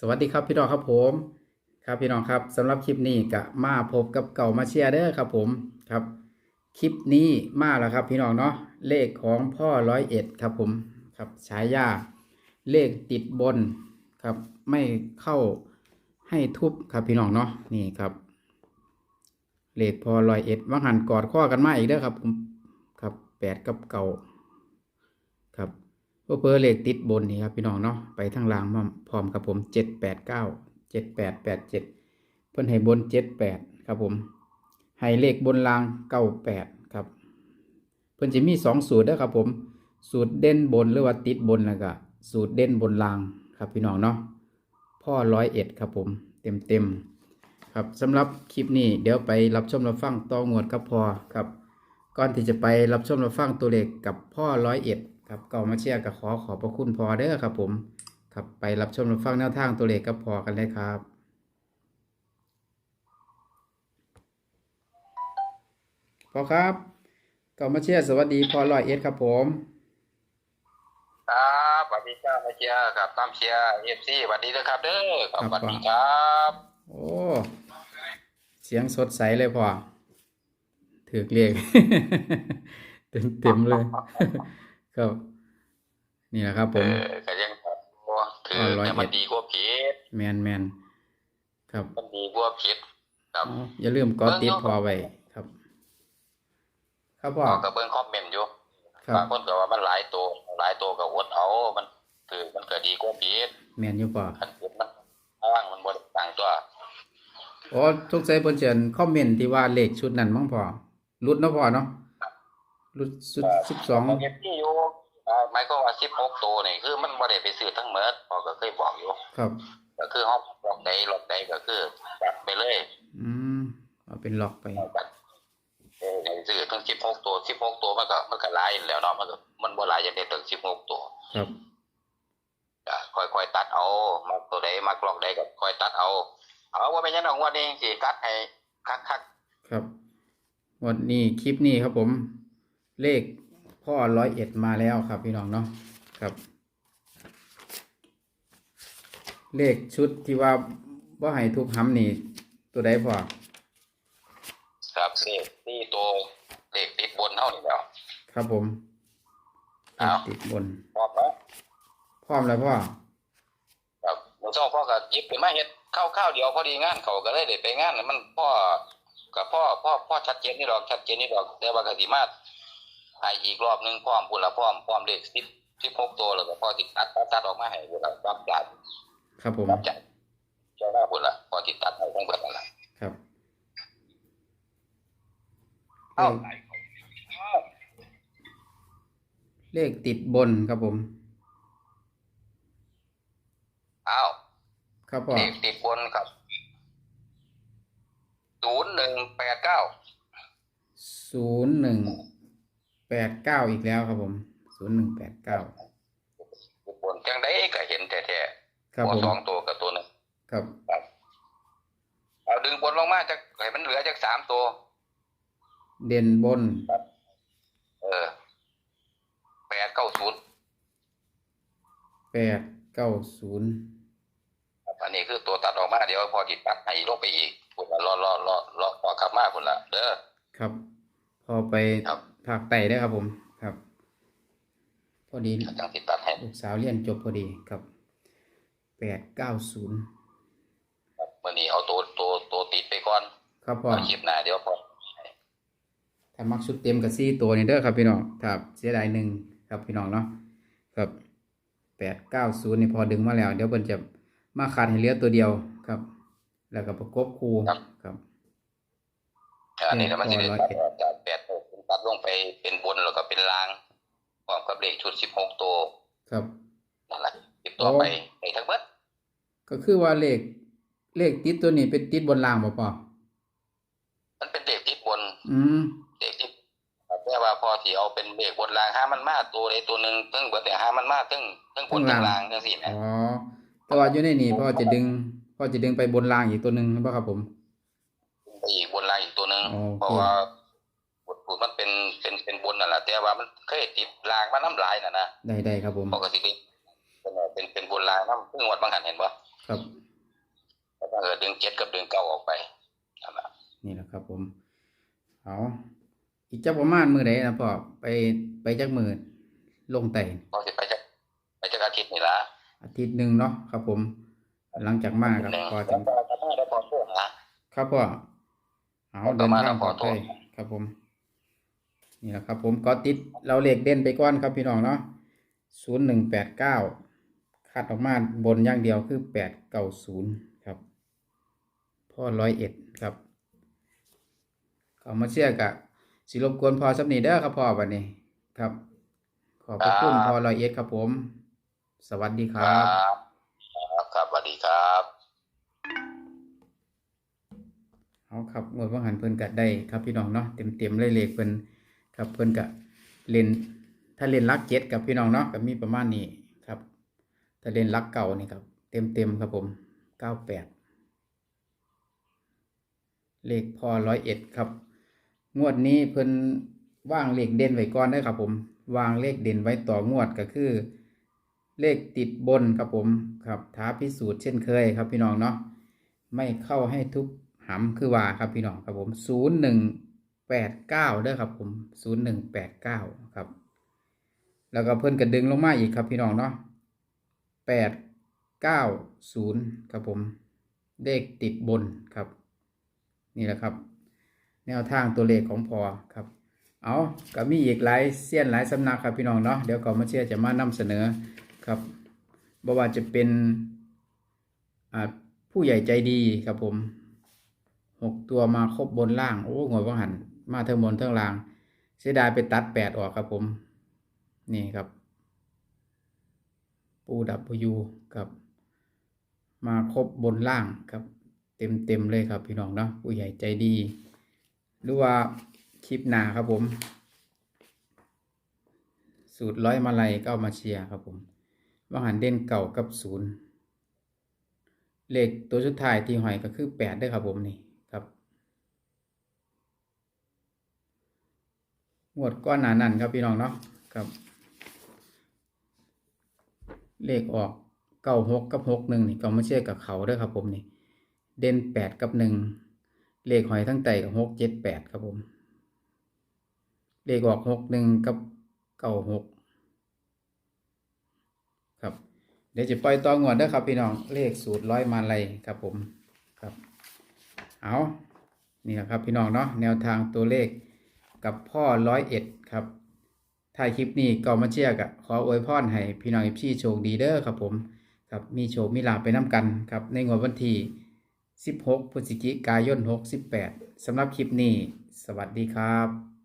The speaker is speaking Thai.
สวัสดีครับพี่น้องครับผมครับพี่น้องครับสำหรับคลิปนี้ก็มาพบกับเก่ามาเชียร์เด้อครับผมครับ คลิปนี้มาแล้วครับพี่น้องเนาะเลขของพ่อร้อยเอ็ดครับผมครับฉายาเลขติดบนครับไม่เข้าให้ทุบครับพี่น้องเนาะนี่ครับ เลขพอร้อยเอ็ดว่างหันกอดข้อกันมาอีกเด้อครับผมครับแปดกับเก่าครับ เพื่อเพื่อเลขติดบนนี่ครับพี่น้องเนาะไปทางล่างพร้อมกับผมเจ็ดแปดเก้าเจ็ดแปดแปดเจ็ดเพิ่นให้บนเจ็ดแปดครับผมให้เลขบนล่างเก้าแปดครับ เพิ่นจะมีสองสูตรเด้อครับผม สูตรเด่นบนหรือว่าติดบนแล้วก็สูตรเด่นบนล่างครับพี่น้องเนาะพ่อร้อยเอ็ดครับผมเต็มเต็มครับสำหรับคลิปนี้เดี๋ยวไปรับชมรับฟังต่องวดกับพอครับ ก่อนที่จะไปรับชมรับฟังตัวเลขกับพ่อร้อยเอ็ด ครับเก่ามาเชียร์กับขอขอบพระคุณพอเด้อครับ ผมครับไปรับชมรับฟังแนวทางตัวเลขกับพอกันเลยครับพอครับเก่ามาเชียร์สวัสดีพอร้อยเอ็ดครับผมครับสวัสดีครับมาเชียร์ครับตามเชียร์เอฟซีสวัสดีนะครับเด้อครับสวัสดีครับ โอ้เสียงสดใสเลยพอถือเรียกเต็มเต็มๆเลย ครับนี่แหละครับผเอมอก็ยังถืออ๋อร้อยเอ็ดแต่มันดีกว่าผิดแมนแมนครับมันดีกว่าผิดครับอ๋ออย่าลืมกดติดพอไว้ครับ ครับพ่อก็กับเบิ้งคอมเมนต์อยู่ครับบางคนก็ว่ามันหลายตัวหลายตัวก็อดเอามันถือมันก็ดีกว่าผิดแมนอยู่พ่อคันผิดมันอ้างมันบ่ได้ต่างตัวอ๋อทุกใจเพิ่นเชิญคอมเมนต์ที่ว่าเลขชุดนั้นมั้งพ่อรุดเนาะพ่อเนาะรุดชุดสิบสองเอฟซีอยู่อ่า หมายก็ว่า16ตัวนี่คือมันบ่ได้ไปซื้อทั้งหมดพอก็เคยบอกอยู่ ครับ ก็คือเฮาล็อกใดล็อกใดก็คือจัดไปเลยอืมเอาเป็นล็อกไปเออในซื้อทั้งสิบหกตัวสิบหกตัวมันก็มันก็หลายอยู่แล้วเนาะมันก็มันบ่หลายอย่างได้ถึงสิบหกตัว ครับก็ค่อยๆตัดเอามักตัวใดมักลอกใดก็ค่อยตัดเอา เอาว่าเป็นยังไงงวดนี้สิตัดให้คักครับ วันนี้คลิปนี้ครับผม เลข พ่อร้อยเอ็ดมาแล้วครับพี่น้องเนาะครับ เลขชุดที่ว่าว่าให้ทุบห้ำนี่ตัวใดพ่อๆครับนี่นี่ตัวเลขติดบนเท่านี้แล้ว ครับผมเอาติดบนพร้อมแล้วพร้อมแล้วพ่อครับมื้อเช้าพ่อก็หยิบขึ้นมาเฮ็ดข้าวๆเดียวพอดีงานเขาก็เลยได้ไปงานมันพ่อกับพ่อพ่อพ่อชัดเจนนี่ดอกชัดเจนนี่ดอกแต่ว่าก็สิมา ให้อีกรอบหนึงพร้อมพุ่นละพร้อมพร้อมเลข10 16ตัวแล้วก็พอติดตัดตัดตัดออกมาให้พุ่นละรับจัดครับผมรับจัดเจ้าหน้าพุ่นละพอติดตัดให้ของเพิ่นนั่นล่ะครับเอ้าเลขติดบนครับผมเอ้าครับพ่อเลขติดบนครับ0189ศูนย์หนึ่ง แปดเก้าอีกแล้วครับผมศูนย์หนึ่งแปดเก้าติดบนจังไดก็เห็นแท้ครับๆหัวผมสองตัวกับตัวหนึงครับเอาดึงบนลงมาจากให้มันเหลือจากสามตัว เด่นบนเออแปดเก้าศูนย์แปดเก้าศูนย์อันนี้คือตัวตัดออกมาเดี๋ยวพอติดตัดให้ลงไปอีกพุ่นละรอรอรอรอพอกลับมาพุ่นละเด้อครับ พอไปครับ ภาคใต้ได้อครับผมครับ พอดีจังติดตัดให้ลูกสาวเรียนจบพอดีครับแปดเก้าศูนย์มื่อนี้เอาตัวตัวตัวติดไปก่อน ครับพ่อเอาคลิปหน้าเดี๋ยวพอถ้ามักชุดเต็มกับซี่ตัวนี้เด้อครับพี่น้องถ้าเสียดายหนึ่งครับพี่น้องเนาะครับแปดเก้าศูนย์นี่พอดึงมาแล้ว เดี๋ยวเพิ่นจะมาขาดให้เหลือตัวเดียวครับ แล้วก็ประกบคู่ครับอันนี้ก็มันจะได้ร้อยตัดเอ็ดจากแปด ตัดลงไปเป็นบนแล้วก็เป็นล่างพร้อมกับเลขชุดสิบหกตัวครับนั่นแหละติดต่อไปในทั้งเบิดก็คือว่าเลขเลขติดตัวนี้เป็นติดบนรางบ่พ่อมันเป็นเลขติดบน อืมเลขที่แต่ว่าพอที่เอาเป็นเลขบนล่างห้ามันมาตัวใดตัวหนึ่งทั้งเบิดเนี่ยห้ามันมาทั้งทั้งบนทั้งล่างทั้งสี่อ๋นะอแต่ว่าอยู่ในนี่พ่อจะดึงพ่อจะดึงไปบนรางอีกตัวหนึ่งบ่ครับผมไปอีกบนล่างอีกตัวหนึ่งโอเคเพราะว่า บทมันเป็นเป็นเป็นบนนั่นแหละแต่ว่ามันเคยติดล่างมาน้ำลายน่ะนะได้ได้ครับผมปกติเป็นเป็นเป็นบนล่างน้ำเพิ่งวัดบางหันเห็นปะครับแล้วก็ดึงเจ็ดกับดึงเก้าออกไปนั่นแหละนี่แหละครับ ผมเอาอีกจักประมาณมือไหนนะพ่อไปไปจักมือลงไต่พอสิไปจะไปจะอาทิตย์นี่ละอาทิตย์หนึ่งเนาะครับ ผม หลังจากมาครับหนึ่งพอแล้จะวก็จะมาได้พอช่วงนะครับพ่อเอาผมก็เดินมาทางแล้วปลอดขอโทภัษยครับผม นี่แหละครับผมก็ติดเราเลขเด่นไปก่อนครับพี่น้องเนาะศูนย์หนึ่งแปดเก้าคัดออกมาบนอย่างเดียวคือแปดเก้าศูนย์ครับพ่อร้อยเอ็ดครับเขามาเชื่อกับสิรบกวนพอสับนีเด้อครับพ่อวันนี้ครับ ขอบพระคุณพอร้อยเอ็ดครับผม สวัสดีคครัรับบครับครับสวัสดีครับเอาครับงวดว่างหันเพิ่นกัดได้ครับพี่น้องเนาะเต็มเต็มๆเลยเลขเพิ่น ครับเพิ่นกะเล่นถ้าเล่นลักเจ็ดกับพี่น้องเนาะก็มีประมาณนี้ครับ ถ้าเล่นลักเก่านี่ครับ เต็มเต็มครับผมเก้าแปดเลขพอร้อยเอ็ดครับ งวดนี้เพิ่นว่างเลขเด่นไว้ก่อนได้ครับ ผม วางเลขเด่นไว้ต่องวดก็คือ เลขติดบนครับผมครับท้าพิสูจน์เช่นเคยครับพี่น้องเนาะไม่เข้าให้ทุกหำคือว่าครับพี่น้องครับผมศูนย์หนึ่ง แปดเก้าเด้อครับผมศูนย์หนึ่งแปดเก้าครับ แล้วก็เพิ่นกระดึงลงมาอีกครับพี่น้องเนาะแปดเก้าศูนย์ครับผม เลขติดบนครับ นี่แหละครับ แนวทางตัวเลขของพอครับ เอาก็มีอีกหลายเสี้ยนหลายสำนักครับพี่น้องเนาะเดี๋ยวก่อนมาเชื่อจะมานำเสนอครับบ่ว่าจะเป็นผู้ใหญ่ใจดีครับผมหกตัวมาครบบนล่าง โอ้งวยว่าหัน มาเทิงบนเทิงล่าง เสียดายไปตัดแปดออกครับผม นี่ครับปูดับยูครับมาครบบนล่างครับ เต็มเต็มเลยครับพี่น้องเนาะผู้ใหญ่ใจดี หรือว่าคลิปหนาครับผม สูตรร้อยมาลัยก็เอามาเชียร์ครับผมว่าหันเด่นเก่ากับศูนย์เลขตัวสุดท้ายที่หอยก็คือแปดได้ครับผมนี่ครับ งวดก้อนหนานั่นครับพี่น้องเนาะครับ เลขออกเก้าหกกับหกหนึ่งนี่ก็ไม่เชื่อกับเขาด้วยครับผมนี่ เด่นแปดกับหนึ่งเลขหอยทั้งไตกับหกเจ็ดแปดครับผม เลขออกหกหนึ่งกับเก้าหกครับ เดี๋ยวจะปล่อยต่องวดด้อครับพี่น้องเลขสูตรร้อยมาลัยครับผมครับ เอานี่แหละครับพี่น้องเนาะแนวทางตัวเลข กับพ่อร้อยเอ็ดครับถ่ายคลิปนี้ก็มาเชียร์กับขออวยพรให้พี่น้องพี่โชคดีเด้อครับผมครับมีโชคมีลาไปน้ำกันครับในงวดวันที่ 16พฤศจิกายน 68สำหรับคลิปนี้ สวัสดีครับ